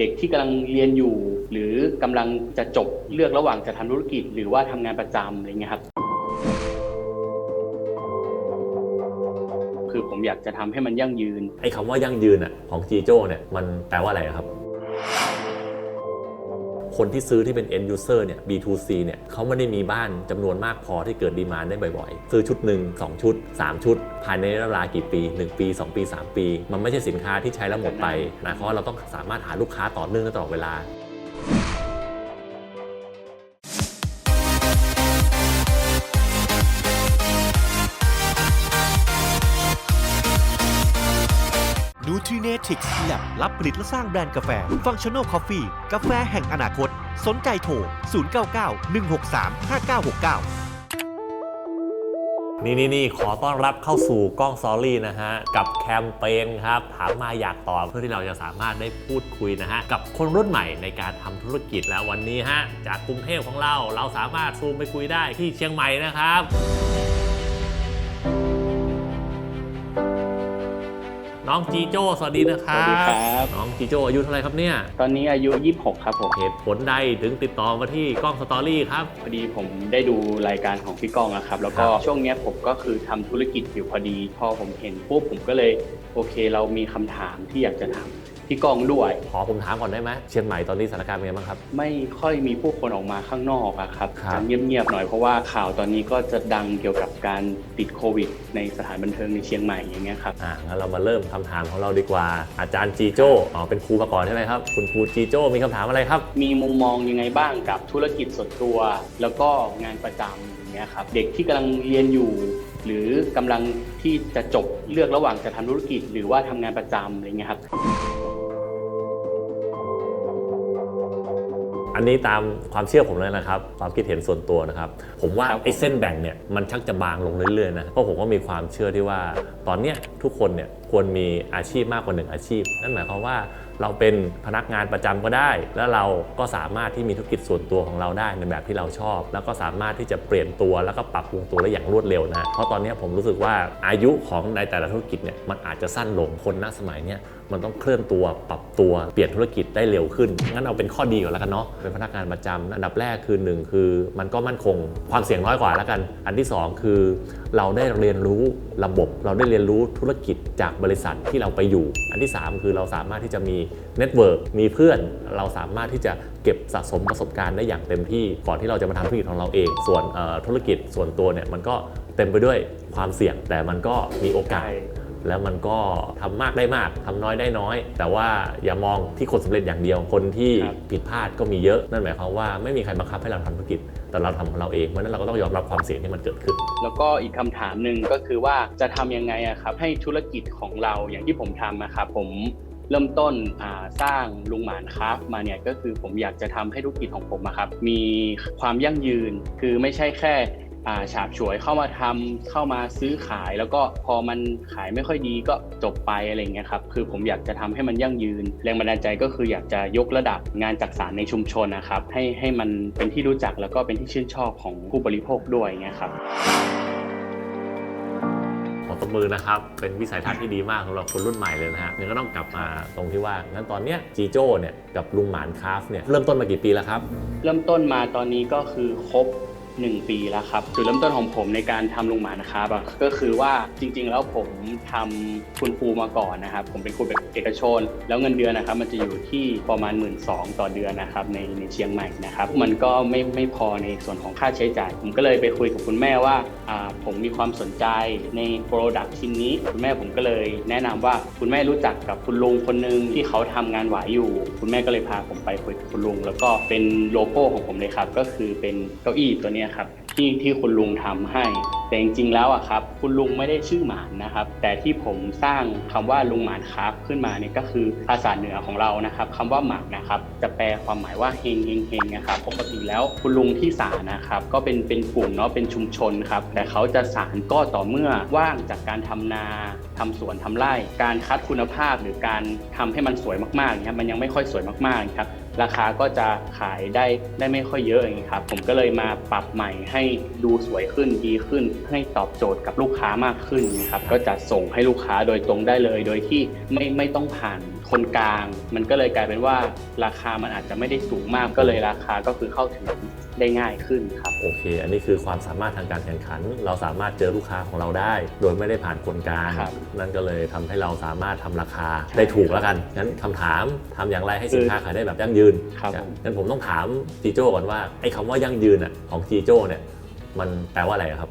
เด็กที่กำลังเรียนอยู่ หรือกำลังจะจบเลือกระหว่างจะทำธุรกิจ หรือว่าทำงานประจำอะไรเงี้ยครับ คือผมอยากจะทำให้มันยั่งยืนไอ้คำว่ายั่งยืนอะของจีโจ้เนี่ยมันแปลว่าอะไรครับ คนที่ซื้อที่เป็น end user เนี่ย B2C เนี่ยเขาไม่ได้มีบ้านจำนวนมากพอที่เกิดดีมานได้บ่อยๆ ซื้อชุดหนึ่ง2ชุด 3 ชุด ภายในระยะเวลากี่ปี 1 ปี 2 ปี 3 ปี มันไม่ใช่สินค้าที่ใช้แล้วหมดไปนะเพราะเราต้องสามารถหาลูกค้าต่อเนื่องตลอดเวลา t r i n a t i c Lab รับผลิตและสร้างแบรนด์กาแฟ Functional Coffee กาแฟแห่งอนาคต สนใจโทร 099 163 5969นี่นี่นี่ขอต้อนรับเข้าสู่กล้องซอรี่นะฮะ กับแคมเปญครับ ถามมาอยากตอบเพื่อที่เราจะสามารถได้พูดคุยนะฮะ กับคนรุ่นใหม่ในการทำธุรกิจแล้ววันนี้ฮะ จากกรุงเทพของเราเราสามารถซูมไปคุยได้ที่เชียงใหม่นะครับ น้องจีโจ้สวัสดีนะคสวัรัสดีบครับ น้องจีโจ้อายุเท่าไหร่ครับเนี่ย ตอนนี้อายุ 26 ครับผมเหตุผลใดถึงติดต่อมาที่กล้องสตอรี่ครับ พอดีผมได้ดูรายการของพี่ก้องนะครับ แล้วก็ครับช่วงเนี้ยผมก็คือทำธุรกิจอยู่พอดี พอผมเห็นปุ๊บผมก็เลย โอเค เรามีคำถามที่อยากจะถาม พี่ก้องด้วย ขอผมถามก่อนได้ไหมเชียงใหม่ตอนนี้สถานการณ์เป็นไงบ้างครับ ไม่ค่อยมีผู้คนออกมาข้างนอกอะครับครับ จะเงียบๆหน่อยเพราะว่าข่าวตอนนี้ก็จะดังเกี่ยวกับการติดโควิด ในสถานบันเทิงในเชียงใหม่อย่างเงี้ยครับอ่างั้นเรามาเริ่มคำถามของเราดีกว่า อาจารย์จีโจ้อ๋อเป็นครูมาก่อนใช่ไหมครับ คุณครูจีโจ้มีคำถามอะไรครับ มีมุมมองยังไงบ้างกับธุรกิจส่วนตัว แล้วก็งานประจำอย่างเงี้ยครับเด็กที่กำลังเรียนอยู่ หรือกำลังที่จะจบเลือกระหว่างจะทำธุรกิจ หรือว่าทำงานประจำอะไรเงี้ยครับ อันนี้ตามความเชื่อผมเลยนะครับ ความคิดเห็นส่วนตัวนะครับ ผมว่าครับผมไอ้เส้นแบ่งเนี่ยมันชักจะบางลงเรื่อยๆนะเพราะผมก็มีความเชื่อที่ว่า ตอนเนี้ยทุกคนเนี่ยควรมีอาชีพมากกว่าหนึ่งอาชีพ นั่นหมายความว่า เราเป็นพนักงานประจำก็ได้ แล้วเราก็สามารถที่มีธุรกิจส่วนตัวของเราได้ในแบบที่เราชอบ แล้วก็สามารถที่จะเปลี่ยนตัวแล้วก็ปรับปรุงตัวได้อย่างรวดเร็วนะเพราะตอนนี้ผมรู้สึกว่าอายุของในแต่ละธุรกิจเนี่ยมันอาจจะสั้นลงคนณสมัยเนี้ยมันต้องเคลื่อนตัวปรับตัวเปลี่ยนธุรกิจได้เร็วขึ้น งั้นเอาเป็นข้อดีก่อนแล้วกันเนาะเป็นพนักงานประจำอันดับแรกคือหนึ่งคือ มันก็มั่นคงความเสี่ยงน้อยกว่าแล้วกัน อันที่สองคือ เราได้เรียนรู้ระบบ เราได้เรียนรู้ธุรกิจจากบริษัทที่เราไปอยู่ อันที่สามคือเราสามารถที่จะมีเน็ตเวิร์กมีเพื่อน เราสามารถที่จะเก็บสะสมประสบการณ์ได้อย่างเต็มที่ ก่อนที่เราจะมาทำธุรกิจของเราเอง ส่วนธุรกิจส่วนตัวเนี่ยมันก็เต็มไปด้วยความเสี่ยงแต่มันก็มีโอกาส แล้วมันก็ทำมากได้มากทำน้อยได้น้อย แต่ว่าอย่ามองที่คนสำเร็จอย่างเดียวคนที่ครับผิดพลาดก็มีเยอะนั่นหมายความว่าไม่มีใครบังคับให้เราทำธุรกิจแต่เราทำของเราเองเพราะฉะนั้นเราก็ต้องยอมรับความเสี่ยงที่มันเกิดขึ้น แล้วก็อีกคำถามหนึ่งก็คือว่าจะทำยังไงอะครับให้ธุรกิจของเราอย่างที่ผมทำนะครับผมเริ่มต้นอ่าสร้างลุงหมานครับมาเนี่ยก็คือผมอยากจะทำให้ธุรกิจของผมอะครับมีความยั่งยืนคือไม่ใช่แค่อ่า ฉาบฉวยเข้ามาทำเข้ามาซื้อขาย แล้วก็พอมันขายไม่ค่อยดีก็จบไปอะไรอย่างเงี้ยครับคือผมอยากจะทำให้มันยั่งยืน แรงบันดาลใจก็คืออยากจะยกระดับงานจักสารในชุมชนนะครับ ให้ให้มันเป็นที่รู้จักแล้วก็เป็นที่ชื่นชอบของผู้บริโภคด้วยอย่างเงี้ยครับขอตบมือนะครับ เป็นวิสัยทัศน์ที่ดีมากสำหรับคนรุ่นใหม่เลยนะฮะงั้นก็ต้องกลับมาตรงที่ว่างั้นตอนเนี้ยจีโจ้เนี่ยกับลุงหมานคราฟเนี่ยเริ่มต้นมากี่ปีแล้วครับ เริ่มต้นมาตอนนี้ก็คือครบ 1 ปีแล้วครับจุดเริ่มต้นของผมในการทำลุงหมานะครับก็คือว่าจริง ๆ แล้วผมทำคุณครูมาก่อนนะครับ ผมเป็นครูแบบเอกชน แล้วเงินเดือนนะครับ มันจะอยู่ที่ประมาณ 1 2ื่นต่อเดือนนะครับในในเชียงใหม่นะครับ มันก็ไม่ไม่พอในส่วนของค่าใช้จ่าย ผมก็เลยไปคุยกับคุณแม่ว่าผมมีความสนใจในโปรดักชิ้นนี้ คุณแม่ผมก็เลยแนะนำว่าคุณแม่รู้จักกับคุณลุงคนหนึ่งที่เขาทำงานหวายอยู่ คุณแม่ก็เลยพาผมไปคุยกับคุณลุงแล้วก็เป็นโลโก้ของผมเลยครับก็คือเป็นเก้าอี้ตัวนี้เนี้ยครับที่ที่คุณลุงทำให้ แต่จริงๆแล้วอะครับ คุณลุงไม่ได้ชื่อหมานนะครับ แต่ที่ผมสร้างคำว่าลุงหมานครับขึ้นมาเนี่ยก็คือภาษาเหนือของเรานะครับคำว่าหมานนะครับ จะแปลความหมายว่าเฮงเฮงเฮงนะครับปกติแล้วคุณลุงที่ศาลนะครับ ก็เป็นเป็นกลุ่มเนาะเป็นชุมชนครับ แต่เขาจะสารก็ต่อเมื่อว่างจากการทำนาทำสวนทำไร่ การคัดคุณภาพหรือการทำให้มันสวยมากๆเนี่ยมันยังไม่ค่อยสวยมากๆครับ ราคาก็จะขายได้ได้ไม่ค่อยเยอะอย่างนี้ครับผมก็เลยมาปรับใหม่ให้ดูสวยขึ้นดีขึ้น ให้ตอบโจทย์กับลูกค้ามากขึ้นนะครับก็จะส่งให้ลูกค้าโดยตรงได้เลย โดยที่ไม่ไม่ต้องผ่านคนกลาง มันก็เลยกลายเป็นว่าราคามันอาจจะไม่ได้สูงมากก็เลยราคาก็คือเข้าถึงได้ง่ายขึ้นครับโอเค อันนี้คือความสามารถทางการแข่งขัน เราสามารถเจอลูกค้าของเราได้ โดยไม่ได้ผ่านคนกลางครับนั่นก็เลยทำให้เราสามารถทำราคาได้ถูกแล้วกันงั้นคำถามทำอย่างไรให้สินค้าขายได้แบบยั่งยืนครับงั้นผมต้องถามจีโจ้ก่อนว่าไอ้คำว่ายั่งยืนอะของจีโจ้เนี่ยมันแปลว่าอะไรครับ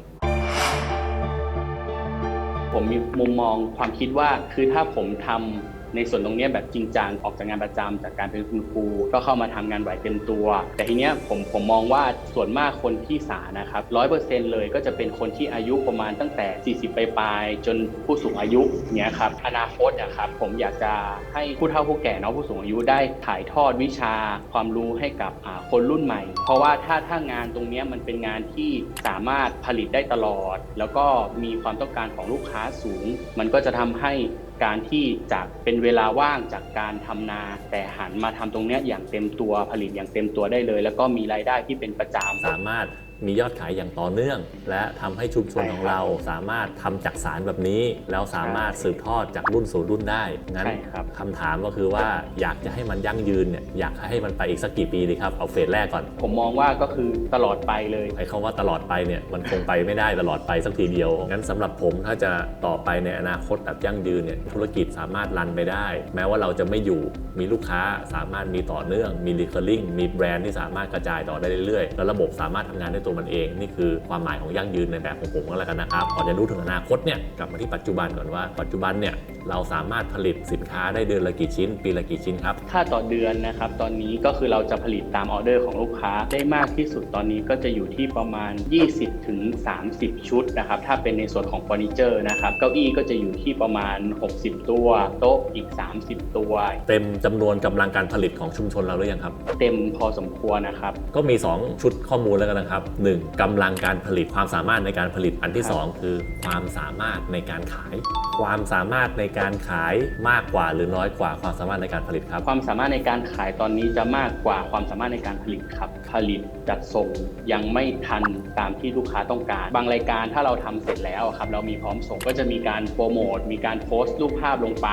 ผมมีมุมมองความคิดว่าคือถ้าผมทำ ในส่วนตรงนี้แบบจริงจังออกจากงานประจำจากการเป็นคุณครูก็เข้ามาทำงานไหวเต็มตัว แต่ทีเนี้ยผมผมมองว่าส่วนมากคนที่สานะครับร้อยเปอร์เซ็นต์เลยก็จะเป็นคนที่อายุประมาณตั้งแต่ 40 ไปปลายจนผู้สูงอายุเนี้ยครับอนาคตอะครับผมอยากจะให้ผู้เฒ่าผู้แก่เนาะผู้สูงอายุได้ถ่ายทอดวิชาความรู้ให้กับคนรุ่นใหม่ เพราะว่าถ้าถ้างานตรงเนี้ยมันเป็นงานที่สามารถผลิตได้ตลอด แล้วก็มีความต้องการของลูกค้าสูง มันก็จะทำให้ การที่จากเป็นเวลาว่างจากการทำนา แต่หันมาทำตรงเนี้ยอย่างเต็มตัวผลิตอย่างเต็มตัวได้เลย แล้วก็มีรายได้ที่เป็นประจำสามารถ มียอดขายอย่างต่อเนื่อง และทำให้ชุมชนของเราสามารถทำจากสารแบบนี้ แล้วสามารถสืบทอดจากรุ่นสู่รุ่นได้งั้นใช่ครับคำถามก็คือว่าอยากจะให้มันยั่งยืนเนี่ยอยากให้มันไปอีกสักกี่ปีดีครับเอาเฟสแรกก่อน ผมมองว่าก็คือตลอดไปเลยไอ้คำว่าตลอดไปเนี่ยมันคงไปไม่ได้ตลอดไปสักทีเดียวงั้นสำหรับผมถ้าจะต่อไปในอนาคตแบบยั่งยืนเนี่ยธุรกิจสามารถรันไปได้ แม้ว่าเราจะไม่อยู่มีลูกค้าสามารถมีต่อเนื่อง มี recurring มีแบรนด์ที่สามารถกระจายต่อได้เรื่อยๆแล้วระบบสามารถทำงานด้วยตัวมันเอง นี่คือความหมายของยั่งยืนในแบบของผมก็แล้วกันนะครับก่อนจะรู้ถึงอนาคตเนี่ยกลับมาที่ปัจจุบันก่อนว่าปัจจุบันเนี่ยเราสามารถผลิตสินค้าได้เดือนละกี่ชิ้น ปีละกี่ชิ้นครับถ้าต่อเดือนนะครับตอนนี้ก็คือเราจะผลิตตามออเดอร์ของลูกค้าได้มากที่สุดตอนนี้ก็จะอยู่ที่ประมาณ 20ถึง30 ชุดนะครับถ้าเป็นในส่วนของเฟอร์นิเจอร์นะครับเก้าอี้ก็จะอยู่ที่ประมาณ 60 ตัว โต๊ะอีก 30 ตัว เต็มจำนวนกำลังการผลิตของชุมชนเราหรือยังครับ เต็มพอสมควรนะครับ ก็มี 2 ชุดข้อมูลแล้วกันนะครับ 1. กำลังการผลิตความสามารถในการผลิตอันที่ครับ2คือความสามารถในการขาย ความสามารถในการขายมากกว่าหรือน้อยกว่าความสามารถในการผลิตครับ ความสามารถในการขายตอนนี้จะมากกว่าความสามารถในการผลิตครับ ผลิตจัดส่งยังไม่ทันตามที่ลูกค้าต้องการ บางรายการถ้าเราทำเสร็จแล้วครับเรามีพร้อมส่งก็จะมีการโปรโมทมีการโพสต์รูปภาพลงไป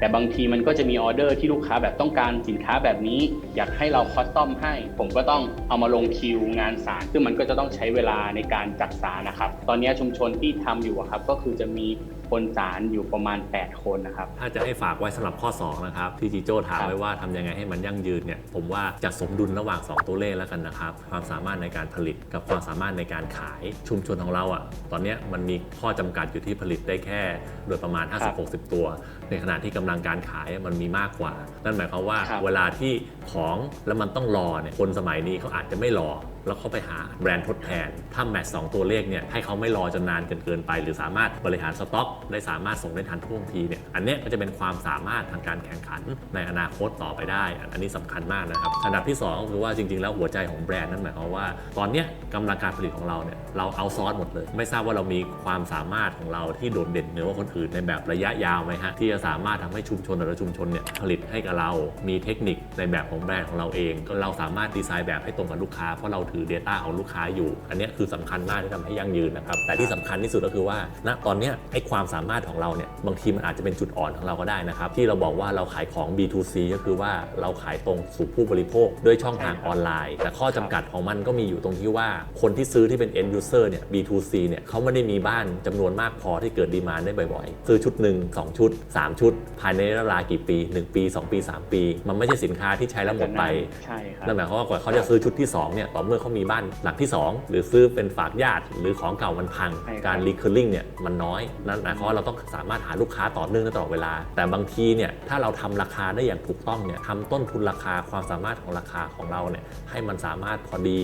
แต่บางทีมันก็จะมีออเดอร์ที่ลูกค้าแบบต้องการสินค้าแบบนี้ อยากให้เราคอสตอมให้ ผมก็ต้องเอามาลงคิวงานสารซึ่งมันก็จะต้องใช้เวลาในการจัดสารนะครับ ตอนนี้ชุมชนที่ทำอยู่อะครับก็คือจะมีคนสารอยู่ประมาณ 8 คนนะครับ ถ้าจะให้ฝากไว้สำหรับข้อ 2 นะครับ ที่จีโจ้ถามครับไว้ว่าทำยังไงให้มันยั่งยืนเนี่ย ผมว่าจะสมดุลระหว่าง 2 ตัวเลขแล้วกันนะครับ ความสามารถในการผลิตกับความสามารถในการขายชุมชนของเราอะ่ะ ตอนเนี้ยมันมีข้อจำกัดอยู่ที่ผลิตได้แค่ โดยประมาณครับ50-60 ตัว ในขณะที่กำลังการขายมันมีมากกว่า นั่นหมายความว่าครับเวลาที่ของแล้วมันต้องรอเนี่ยคนสมัยนี้เขาอาจจะไม่รอ แล้วเขาไปหาแบรนด์ทดแทน ถ้าแมทสองตัวเลขเนี่ยให้เขาไม่รอจนนานเกินเกินไป หรือสามารถบริหารสต็อกได้สามารถส่งได้ทันท่วงทีเนี่ยอันนี้ก็จะเป็นความสามารถทางการแข่งขันในอนาคตต่อไปได้ อันนี้สำคัญมากนะครับอันดับที่สองก็คือว่าจริง ๆ แล้วหัวใจของแบรนด์นั่นหมายความว่า ตอนนี้กำลังการผลิตของเราเนี่ยเราเอาซอสหมดเลย ไม่ทราบว่าเรามีความสามารถของเราที่โดดเด่นเหนือกว่าคนอื่นในแบบระยะยาวไหมฮะที่จะสามารถทำให้ชุมชนแต่ละชุมชนเนี่ยผลิตให้กับเรา มีเทคนิคในแบบของแบรนด์ของเราเอง ก็เราสามารถดีไซน์แบบให้ตรงกับลูกค้าเพราะเราถือ Data ของลูกค้าอยู่ อันเนี้ยคือสำคัญมากที่ทำให้ยั่งยืนนะครับ แต่ที่สำคัญที่สุดก็คือว่า ณ ตอนเนี้ยไอ้ความสามารถของเราเนี่ย บางทีมันอาจจะเป็นจุดอ่อนของเราก็ได้นะครับ ที่เราบอกว่าเราขายของ B2C ก็คือว่าเราขายตรงสู่ผู้บริโภคด้วยช่องทางออนไลน์ แต่ข้อจำกัดของมันก็มีอยู่ตรงที่ว่าคนที่ซื้อที่เป็น end user เนี่ย B2C เนี่ยเขาไม่ได้มีบ้านจำนวนมากพอที่เกิดดีมานได้บ่อยๆ ซื้อชุดหนึ่งสองชุด 3 ชุด ภายในเวลากี่ปี 1 ปี 2 ปี 3 ปี มันไม่ใช่สินค้าที่ใช้แล้วหมดไปใช่ครับนั่นหมายความว่ากว่าเขาจะซื้อชุดที่2เนี่ยต่อเมื่อเขามีบ้านหลังที่ 2 หรือซื้อเป็นฝากญาติ หรือของเก่ามันพัง ใช่ครับ การ recurring เนี่ยมันน้อยนั่นหมายความว่าเราต้องสามารถหาลูกค้าต่อเนื่องได้ตลอดเวลา แต่บางทีเนี่ยถ้าเราทำราคาได้อย่างถูกต้องเนี่ยทำต้นทุนราคาความสามารถของราคาของเราเนี่ยให้มันสามารถพอดี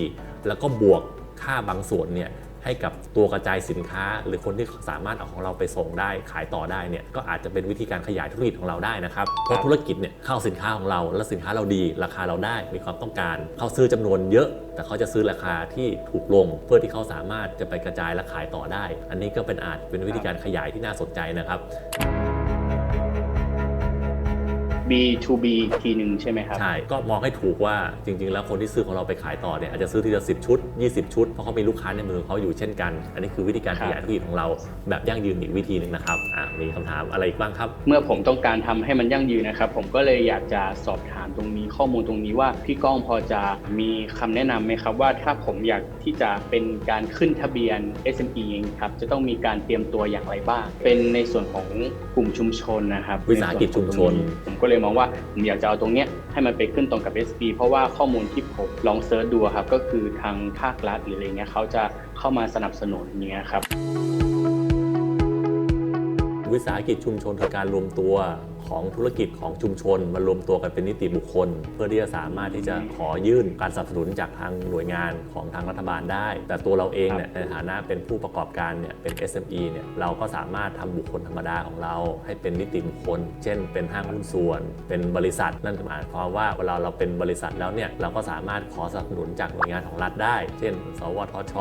แล้วก็บวกค่าบางส่วนเนี่ย ให้กับตัวกระจายสินค้า หรือคนที่สามารถเอาของเราไปส่งได้ขายต่อได้เนี่ยก็อาจจะเป็นวิธีการขยายธุรกิจของเราได้นะครับเพราะธุรกิจเนี่ยเข้าสินค้าของเรา และสินค้าเราดี ราคาเราได้มีความต้องการ เขาซื้อจำนวนเยอะ แต่เขาจะซื้อราคาที่ถูกลง เพื่อที่เขาสามารถจะไปกระจายและขายต่อได้ อันนี้ก็เป็นอาจเป็นวิธีการขยายที่น่าสนใจนะครับ B2B อีกทีหนึ่งใช่ไหมครับ ใช่ ก็มองให้ถูกว่าจริง ๆ แล้วคนที่ซื้อของเราไปขายต่อเนี่ยอาจจะซื้อทีละสิชุด 20 ชุด เพราะเขามีลูกค้าในมือเขาอยู่เช่นกัน อันนี้คือวิธีการครัขบยายธุรกิจของเราแบบยั่งยืนอีกวิธีหนึ่งนะครับอ่ามีคำถามอะไรอีกบ้างครับ เมื่อผมต้องการทำให้มันยั่งยืนนะครับ ผมก็เลยอยากจะสอบถามตรงนี้ข้อมูลตรงนี้ว่าพี่ก้องพอจะมีคำแนะนำไหมครับว่าถ้าผมอยากที่จะเป็นการขึ้นทะเบียน SME เองครับจะต้องมีการเตรียมตัวอย่างไรบ้าง เป็นในส่วนของกลุ่มชุมชนนะครับวิสาหกิจชุมชนใส่วของตรงผมก็เลยมองว่าผมอยากจะเอาตรงเนี้ยให้มันไปขึ้นตรงกับ SP เพราะว่าข้อมูลที่ผมลองเซิร์ชดูครับก็คือทางภาครัฐหรืออะไรเงี้ยเขาจะเข้ามาสนับสนุนเงี้ยครับวิสาหกิจชุมชนคือการรวมตัว ของธุรกิจของชุมชนมารวมตัวกันเป็นนิติบุคคล เพื่อที่จะสามารถที่จะขอยื่นการสนับสนุนจากทางหน่วยงานของทางรัฐบาลได้ แต่ตัวเราเองเนี่ยในฐานะเป็นผู้ประกอบการเนี่ยเป็น SME เนี่ยเราก็สามารถทำบุคคลธรรมดาของเรา ให้เป็นนิติบุคคล เช่น เป็นห้างหุ้นส่วน เป็นบริษัท นั่นหมายความว่าเวลาเราเป็นบริษัทแล้วเนี่ยเราก็สามารถขอสนับสนุนจากหน่วยงานของรัฐได้ เช่น สวทช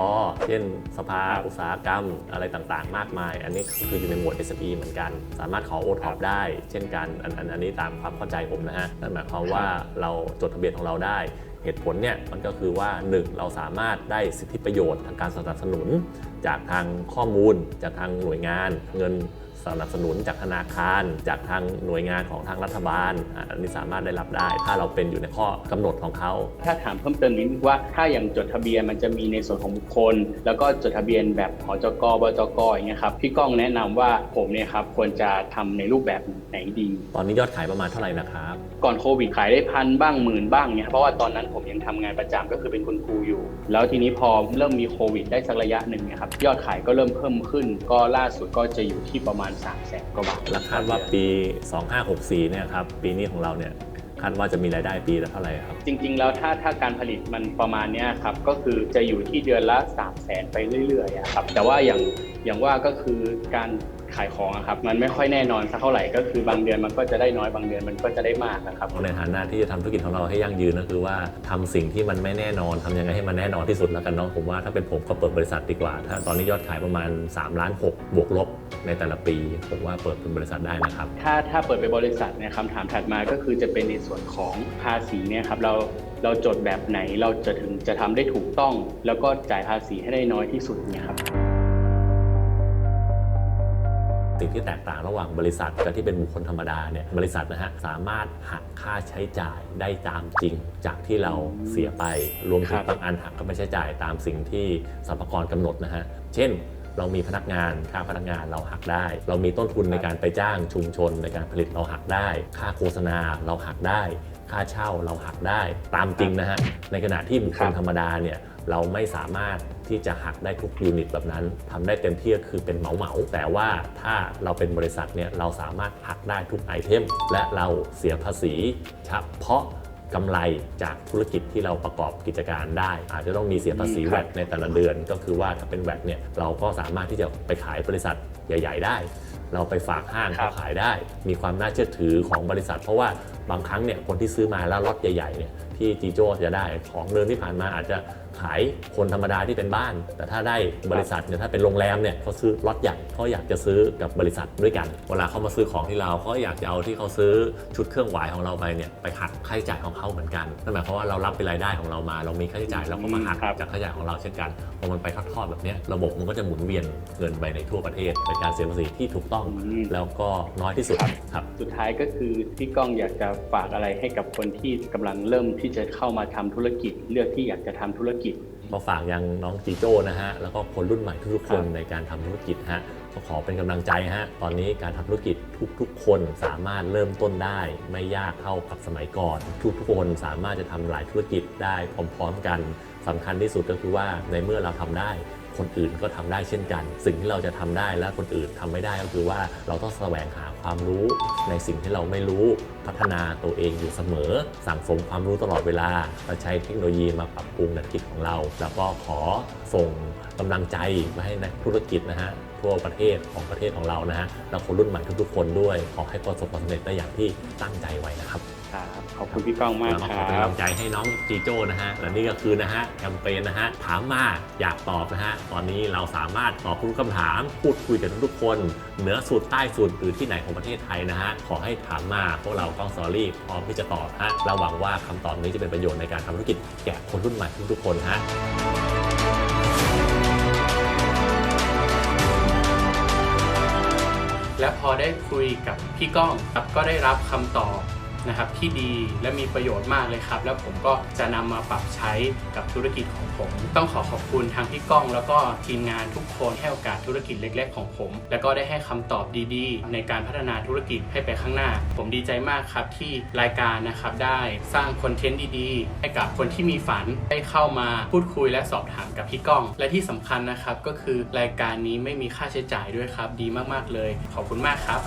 เช่น สภาอุตสาหกรรมอะไรต่างๆ มากมาย อันนี้คืออยู่ในหมวด SME เหมือนกัน สามารถขอโอท็อปได้ เช่นกันอันอันอันนี้ตามความเข้าใจผมนะฮะนั่นหมายความว่าเราจดทะเบียนของเราได้ เหตุผลเนี่ยมันก็คือว่า 1 เราสามารถได้สิทธิประโยชน์ทางการสนับสนุน จากทางข้อมูล จากทางหน่วยงาน เงิน สนับสนุนจากธนาคาร จากทางหน่วยงานของทางรัฐบาลอะอันนี้สามารถได้รับได้ ถ้าเราเป็นอยู่ในข้อกำหนดของเขา ถ้าถามเพิ่มเติมนิดนึงว่าถ้าอย่างจดทะเบียนมันจะมีในส่วนของบุคคล แล้วก็จดทะเบียนแบบหจกบจกอย่างเงี้ยครับพี่ก้องแนะนำว่าผมเนี่ยครับควรจะทำในรูปแบบไหนดี ตอนนี้ยอดขายประมาณเท่าไหร่นะครับก่อนโควิดขายได้พันบ้างหมื่นบ้างเนี่ยเพราะว่าตอนนั้นผมยังทำงานประจำก็คือเป็นคุณครูอยู่ แล้วทีนี้พอเริ่มมีโควิดได้สักระยะหนึ่งเนี่ยครับยอดขายก็เริ่มเพิ่มขึ้น ก็ล่าสุดก็จะอยู่ที่ประมาณ3 0 0แสนกว่าบาทและคาดว่าปี 2564เนี่ยครับปีนี้ของเราเนี่ยคาดว่าจะมีรายได้ปีละเท่าไหร่ครับ จริง ๆ แล้วถ้าถ้าการผลิตมันประมาณเนี้ยครับก็คือจะอยู่ที่เดือนละ 3 0 0แสนไปเรื่อยๆอะครับแต่ว่าอย่างอย่างว่าก็คือการขายของอะครับมันไม่ค่อยแน่นอนสักเท่าไหร่ก็คือบางเดือนมันก็จะได้น้อยบางเดือนมันก็จะได้มากนะครับในฐานะที่จะทำธุรกิจของเราให้ยั่งยืนก็คือว่าทำสิ่งที่มันไม่แน่นอนทำยังไงให้มันแน่นอนที่สุดแล้วกันเนาะผมว่าถ้าเป็นผมก็เปิดบริษัทดีกว่า ถ้าตอนนี้ยอดขายประมาณ 3 ล้าน 6 บวกลบ ในแต่ละปี ผมว่าเปิดเป็นบริษัทได้นะครับ ถ้าถ้าเปิดเป็นบริษัทเนี่ยคำถามถัดมาก็คือจะเป็นในส่วนของภาษีเนี่ยครับเราเราจดแบบไหนเราจะถึงจะทำได้ถูกต้อง แล้วก็จ่ายภาษีให้ได้น้อยที่สุดเนี่ยครับสิ่งที่แตกต่างระหว่างบริษัทกับที่เป็นบุคคลธรรมดาเนี่ยบริษัทนะฮะสามารถหักค่าใช้จ่ายได้ตามจริง จากที่เราเสียไปรวมถึคงรับบางอันหักก็ไม่ใช้จ่ายตามสิ่งที่สรรพากรกำหนดนะฮะเช่น เรามีพนักงานค่าพนักงานเราหักได้ เรามีต้นทุนในการไปจ้างชุมชนในการผลิตเราหักได้ ค่าโฆษณาเราหักได้ ค่าเช่าเราหักได้ตามจริงนะฮะในขณะที่บุคคลธรรมดาเนี่ยเราไม่สามารถที่จะหักได้ทุกยูนิตแบบนั้นทำได้เต็มที่ก็คือเป็นเหมาเหมาๆแต่ว่าถ้าเราเป็นบริษัทเนี่ยเราสามารถหักได้ทุกไอเทมและเราเสียภาษีเฉพาะ กำไรจากธุรกิจที่เราประกอบกิจการได้ อาจจะต้องมีเสียภาษีอืมคแวรับดในแต่ละเดือน ก็คือว่าถ้าเป็นแวดเนี่ยเราก็สามารถที่จะไปขายบริษัทใหญ่ ๆ ได้ เราไปฝากห้างครัเขาบขายได้ มีความน่าเชื่อถือของบริษัท เพราะว่าบางครั้งเนี่ยคนที่ซื้อมาแล้วล็อตใหญ่ๆเนี่ยที่จีโจ้จะได้ของเดิมที่ผ่านมาอาจจะขายคนธรรมดาที่เป็นบ้าน แต่ถ้าได้บริษัทเนี่ยถ้าเป็นโรงแรมเนี่ยเขาซื้อล็อตใหญ่เขาอยากจะซื้อกับบริษัทด้วยกัน เวลาเขามาซื้อของที่เราเขาอยากจะเอาที่เขาซื้อชุดเครื่องหวายของเราไปเนี่ยไปหักค่าใช้จ่ายของเขาเหมือนกันนั่นหมายความว่าเรารับเป็นรายได้ของเรามา เรามีค่าใช้จ่ายเราก็มาหักครับจากค่าใช้จ่ายของเราเช่นกันพอมันไปทอดๆแบบเนี้ยระบบมันก็จะหมุนเวียนเงินไปในทั่วประเทศเป็นการเสียภาษีที่ถูกต้องอืมแล้วก็น้อยที่สุดครับสุดท้ายก็คือพี่ก้องอยากจะฝากอะไรให้กับคนที่กำลังเริ่มที่จะเข้ามาทำธุรกิจเลือกที่อยากจะทำธุรกิจ ก็ฝากยังน้องจีโจ้นะฮะ แล้วก็คนรุ่นใหม่ทุกๆคนครับในการทำธุรกิจฮะก็ขอเป็นกำลังใจฮะ ตอนนี้การทำธุรกิจทุกๆ คนสามารถเริ่มต้นได้ ไม่ยากเท่ากับสมัยก่อน ทุกๆคนสามารถจะทำหลายธุรกิจได้พร้อม ๆ กันสำคัญที่สุดก็คือว่าในเมื่อเราทำได้ คนอื่นก็ทำได้เช่นกัน สิ่งที่เราจะทำได้และคนอื่นทำไม่ได้ก็คือว่าเราต้องแสวงหาความรู้ในสิ่งที่เราไม่รู้พัฒนาตัวเองอยู่เสมอ สั่งสมความรู้ตลอดเวลาเราใช้เทคโนโลยีมาปรับปรุงนักกิจของเรา แล้วก็ขอส่งกำลังใจมาให้นักธุรกิจนะฮะทั่วประเทศของประเทศของเรานะฮะแล้วคนรุ่นใหม่ทุกๆคนด้วยขอให้ประสบความสำเร็จได้อย่างที่ตั้งใจไว้นะครับ อบคุณพี่ก้องมากคขอเป็นรับกำลังใจให้น้องจีโจ้นะฮะ และนี่ก็คือนะฮะแคมเปญนะฮะ ถามมาอยากตอบนะฮะ ตอนนี้เราสามารถตอบทุกคำถาม พูดคุยกับทุกๆคน เหนือสุดใต้สุดหรือที่ไหนของประเทศไทยนะฮะ ขอให้ถามมาพวกเราก้องสอรี่พร้อมที่จะตอบฮะเราหวังว่าคำตอบนี้จะเป็นประโยชน์ในการทำธุรกิจแก่คนรุ่นใหม่ทุกๆคนฮะ และพอได้คุยกับพี่ก้องครับก็ได้รับคำตอบ นะครับที่ดีและมีประโยชน์มากเลยครับ แล้วผมก็จะนำมาปรับใช้กับธุรกิจของผม ต้องขอขอบคุณทางพี่ก้อง แล้วก็ทีมงานทุกคนให้โอกาสธุรกิจเล็ก ๆ ของผม แล้วก็ได้ให้คำตอบดีๆ ในการพัฒนาธุรกิจให้ไปข้างหน้า ผมดีใจมากครับที่รายการนะครับได้สร้างคอนเทนต์ดีๆ ให้กับคนที่มีฝันได้เข้ามาพูดคุยและสอบถามกับพี่ก้อง และที่สำคัญนะครับก็คือรายการนี้ไม่มีค่าใช้จ่ายด้วยครับ ดีมากๆเลย ขอบคุณมากครับ